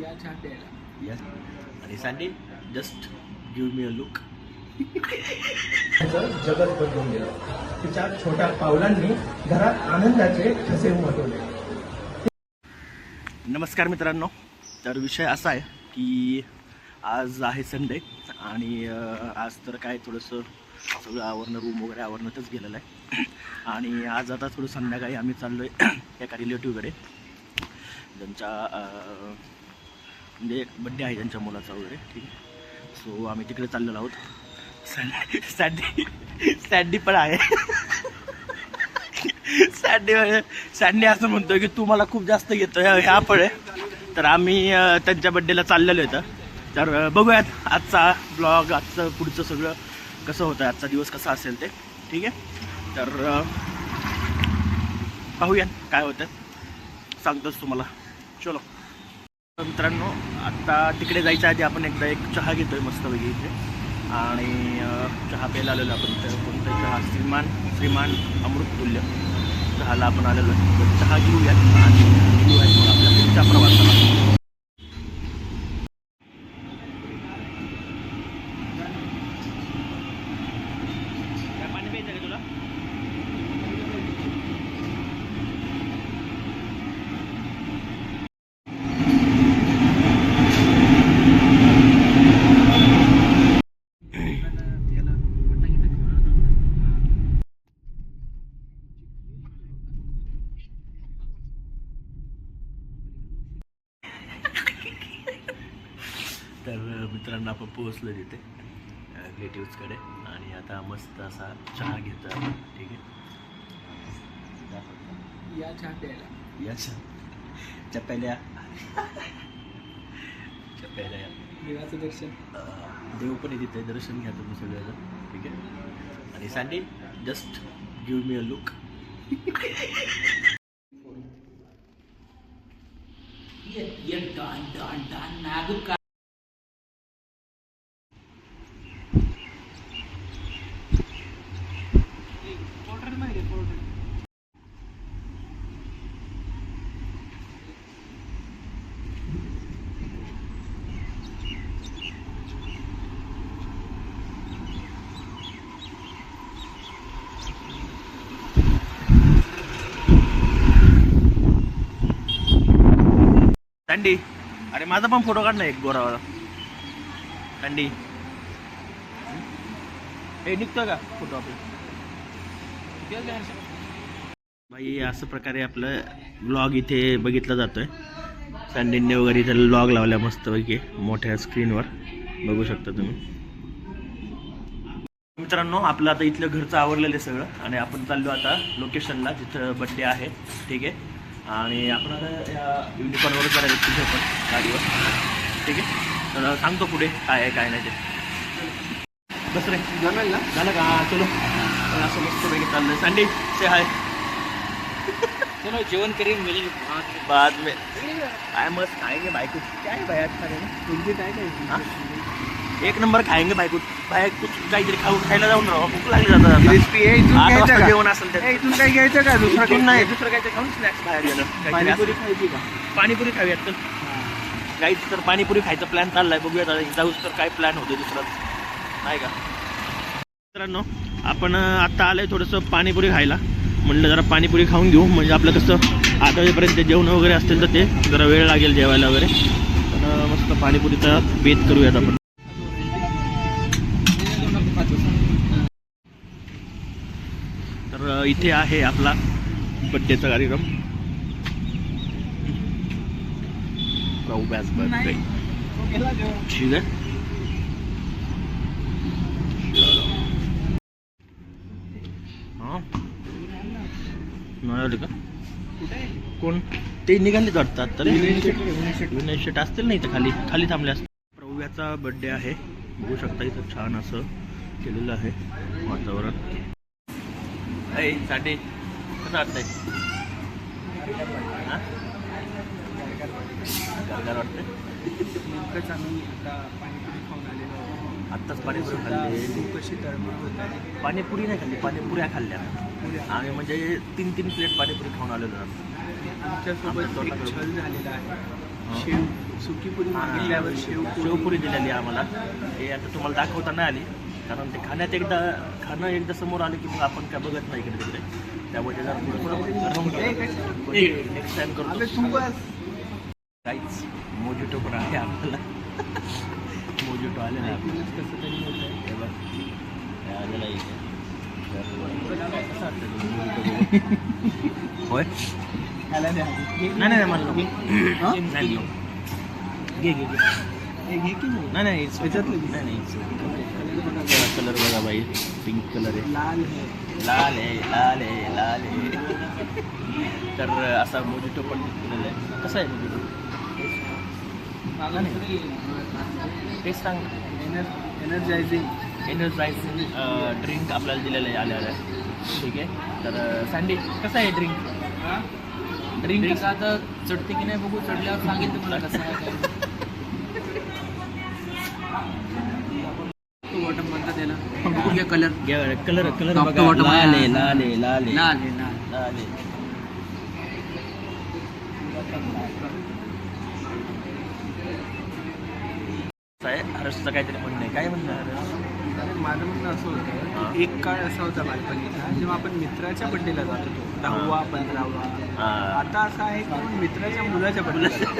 या चहा प्यायला यस आणि Sandy just give me a look जगत बदलून गेलं. तिच्या छोट्या पावलांनी घरात आनंदाचे ठसे उमटवले. नमस्कार मित्रांनो. तर विषय असा आहे की आज आहे संडे आणि आज तर काय थोडंसं सगळं आवरणं रूम वगैरे आवरण्यातच गेलेलं आहे. आणि आज आता थोडं संध्याकाळी आम्ही चाललो आहे एका रिलेटिव्हकडे ज्यांच्या म्हणजे बड्डे आहे त्यांच्या मुलाचा वगैरे ठीक आहे. सो आम्ही तिकडे चाललेलो आहोत. सँडी सॅडी सँडी पण आहे. सॅडी सँडी असं म्हणतोय की तू मला खूप जास्त घेतोय ह्या पळे तर आम्ही त्यांच्या बड्डेला चाललेलो होतं तर बघूयात आजचा ब्लॉग आजचं पुढचं सगळं कसं होतं आजचा दिवस कसा असेल ते ठीक आहे. तर पाहूया पाहूयात काय होतं सांगतोच तुम्हाला. चलो. मित्रांनो आत्ता तिकडे जायच्या आधी आपण एकदा एक चहा घेतोय मस्तपैकी इथे. आणि चहा प्यायला आलेलो आपण तर कोणता चहा श्रीमान श्रीमान अमृततुल्य चहाला आपण आलेलो आहे. तर चहा घेऊयात आणि घेऊयात मग आपल्या पुढच्या प्रवासाला काय पाणी प्यायचं का तुला तर मित्रांनो आपण पोहोचलो तिथे रिलेटिव्सकडे आणि आता मस्त असा चहा घेतो आपण ठीक आहे? या चहा प्यायला. यस चप्प्याल्या चप्प्याल्या देवाचं दर्शन. देव पण तिथे. दर्शन घ्या तुम्ही सगळ्याचं ठीक आहे? आणि Sandy just give me a look थंडी अरे माझा पण फोटो काढ ना एक गोरावाला थंडी हे निघतो का फोटो आपला? भाई असं प्रकारे आपलं ब्लॉग इथे बघितला जातोय. सँडीने वगैरे इथे लॉग लावल्या मस्तपैकी मोठ्या स्क्रीनवर बघू शकता तुम्ही. मित्रांनो आपलं आता इथलं घरचं आवरलेलं आहे सगळं. आणि आपण चाललो आता लोकेशनला जिथं बड्डे आहे ठीक आहे? आणि आपण आता या युनिकॉर्नवरच करायचं तिथे पण गाडीवर ठीक आहे? तर सांगतो पुढे काय आहे काय नाही ते. बस रे. जमेल ना? झालं का? हा, चलो. असं मस्तपैकी चाललंय. सँडी से हाय चलो जेवण करीन मिळेल. बाद में. काय मस्त क्या भाई आज खाने में तुमची काय? हाँ? एक नंबर खाएंगे भाई कुछ भाई कुछ काहीतरी खाऊ खायला जाऊन राहा. भूक लागली जातात आता. क्रिस्पी आहे इथून आठ घ्यायचं वाजता का? जेवण असेल ए, इथून काय घ्यायचं का? दुसरं इथून नाही दुसरं काहीतरी खाऊन स्नॅक्स बाहेर गेलं. काहीतरी पाणीपुरी असं. खायची का? पाणीपुरी खाऊयात तर. काहीच तर पाणीपुरी खायचा प्लॅन चाललाय. बघूयात आता जाऊच तर काय प्लॅन होतो दुसरा. नाही का? मित्रांनो आपण अं, आता आलंय थोडंसं पाणीपुरी खायला. म्हणलं जरा पाणीपुरी खाऊन घेऊ. म्हणजे आपलं कसं आठ वाजेपर्यंत जेवण वगैरे असतील तर ते जरा वेळ लागेल जेवायला वगैरे. पण अं, मस्त पाणीपुरीचा बेत करूयात आपण तर अं, इथे आहे आपला बड्डेचा कार्यक्रम. बर्थडे ठीक आहे. हा. का? कोण? ते निघाले वाटतात तर विनय शेट असतील नाही तर खाली. खाली थांबले असतील. प्रव्याचा बड्डे आहे. बघू शकता इथं छान असं केलेलं आहे वातावरण. ऐ साठी कसं वाटतंय हा? गारगार वाटतंय नेमकंच आम्ही आता पाणीपुरी खाऊन आलेलो आहोत. आत्ताच पाणीपुरी खाल्ली खूप अशी तळमळ होत पाणीपुरी नाही खाल्ली पाणीपुऱ्या खाल्ल्या. आम्ही म्हणजे तीन तीन प्लेट पाणीपुरी खाऊन आलेलो. आमच्यासोबत आमच्या एक तोंडाकडे. छल झालेला आहे. शिव सुकी पुरी मागितल्यावर शेव शेवपुरी दिलेली आम्हाला हे आता तुम्हाला दाखवता नाही आली कारण ते खाण्यात एकदा खाणं एकदा समोर आलं की मग आपण काय बघत नाही इकडे तिकडे. त्यामुळे ते जरा थोडं राहून गेलं नेक्स्ट टाइम करतो. बस. काहीच मोजिटो पण आहे आपल्याला मोजिटो आलेला आहे. कसं तरी होत आलेलं इथे. होय? नाही नाही मला. घे घे घे. घे की नाही? नाही नाही. याच्यातलं. नाही नाही. कलर बघा बाई पिंक कलर आहे. लाल लाल आहे लाल आहे लाल आहे. तर असा मोजिटो पण दिलेला आहे. कसा आहे मोजिटो टेस्ट सांग एनर्जायझिंग एनर्जायझिंग ड्रिंक आपल्याला दिलेलं आहे आलेलं आहे ठीक आहे. तर सँडी कसं आहे ड्रिंक ड्रिंक आता चढते की नाही बघू चढल्यावर सांगेल तुम्हाला कसं आहे. बॉटम म्हणतात त्याला बघून घ्या colour colour colour Top to बघा. bottom. लाल आहे आहे. लाल आहे. लाल आहे लाल आहे. लाल लाल आहे. असं आहे हर्षचं काहीतरी म्हणणं आहे. काय म्हणणं आहे? हर्ष? अरे माझं म्हणणं असं होतं. की एक काळ असा होता बालपणीचा जेव्हा आपण मित्राच्या बड्डेला जात होतो दहावा पंधरावा. आता असं आहे की आपण मित्राच्या मुलाच्या बड्डेला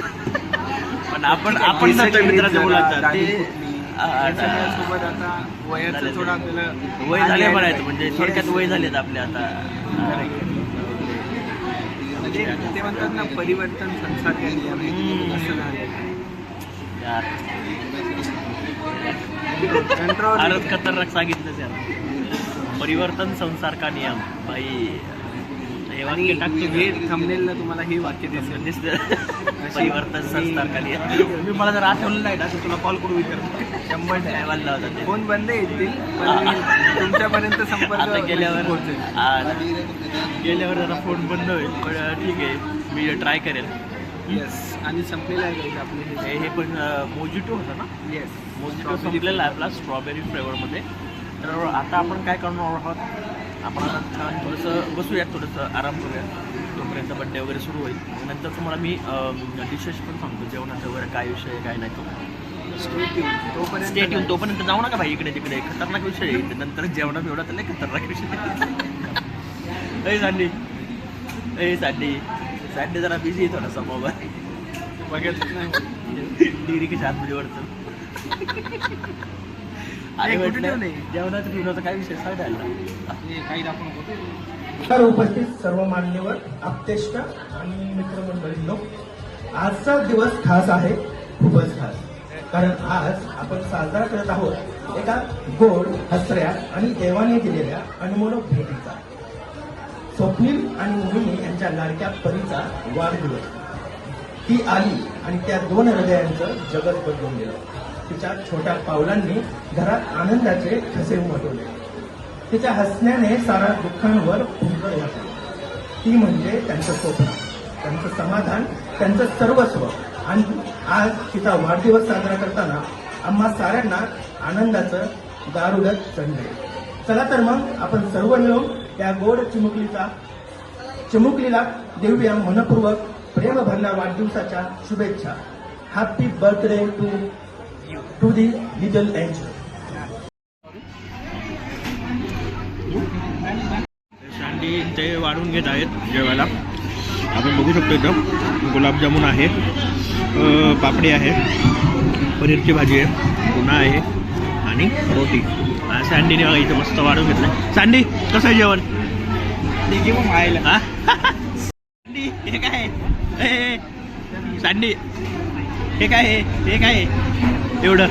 पण आपण आपण मित्राच्या मुलाचा ते आता- सोबत आता वयाचं थोडं. आपल्याला वय झाले म्हणायचं पाहिजे. म्हणजे. थोडक्यात वय झालेत आपले आता म्हणजे ते म्हणतात ना परिवर्तन संसार. असं झालं फारच खतरनाक सांगितलं यार परिवर्तन संसार का नियम? बाई हे वाक्य टाकतो हे थंबनेलला तुम्हाला हे वाक्य दिसेल. दिसतं परिवर्तन संसार का नियम? मी मला जर आठवलं नाही ना तर तुला कॉल करू विचार शंभर म्हणलं होतं फोन बंद येतील पण तुमच्यापर्यंत संपर्क गेल्यावर गेल्यावर जरा फोन बंद होईल पण ठीक आहे. मी ट्राय करेल. येस आणि संपलेलं आहे आपले हे. हे पण मोजिटो होतं ना? येस मोजिटो संपलेला आहे आपला स्ट्रॉबेरी फ्लेवरमध्ये तर आता आपण काय करणार आहोत? आपण आता छान थोडंसं बसूयात थोडंसं आराम करूयात. तोपर्यंत बड्डे वगैरे सुरू होईल. नंतर तुम्हाला मी डिशेस पण सांगतो. जेवणाचं वगैरे काय विषय आहे काय नाही तो. तोपर्यंत स्टेट येऊन तोपर्यंत जाऊ नका भाई इकडे तिकडे. खतरनाक विषय इथे. नंतर जेवणा बिवणा तर खतरनाक विषय ए सँडी ए सँडी सँडी जरा बिझी आहे थोडासा मोबाईल बघत नाही. डिग्री कशी आतमध्ये वरचं. म्हटलं? जेवणाचं काय विषय सांगायला काही तर उपस्थित सर्व मान्यवर आप्तेष्ट आणि मित्रमंडळींनो आजचा दिवस खास आहे खूपच खास. कारण आज आपण साजरा करत आहोत एका गोड हसऱ्या आणि देवाने दिलेल्या अनमोल भेटीचा. स्वप्नील आणि मोहिनी यांच्या लाडक्या परीचा वाढदिवस. ती आली आणि त्या दोन हृदयांचं जगत बदलून गेलं. तिच्या छोट्या पावलांनी घरात आनंदाचे ठसे उमटवले. तिच्या हसण्याने सारा दुःखांवर फुंकर घातली. ती म्हणजे त्यांचं स्वप्न त्यांचं समाधान त्यांचं सर्वस्व. आणि आज तिचा वाढदिवस साजरा करताना आम्हा साऱ्यांना आनंदाचं दारुगत चढले चला तर मग आपण सर्व मिळून या गोड चिमुकलीचा चिमुकलीला देऊया मनपूर्वक प्रेम भरल्या वाढदिवसाच्या शुभेच्छा. Happy birthday to the little angel Sandy ते वाढून घेत आहेत जेवायला. आपण बघू शकतो इथं गुलाबजामुन आहे पापडी आहे पनीरची भाजी आहे पुन्हा आहे आणि रोटी. सँडीने बघा इथं मस्त वाढून घेतलं सँडी कसं आहे जेवण? हा? सँडी हे काय? सँडी. हे काय आहे हे काय? आहे एवढं.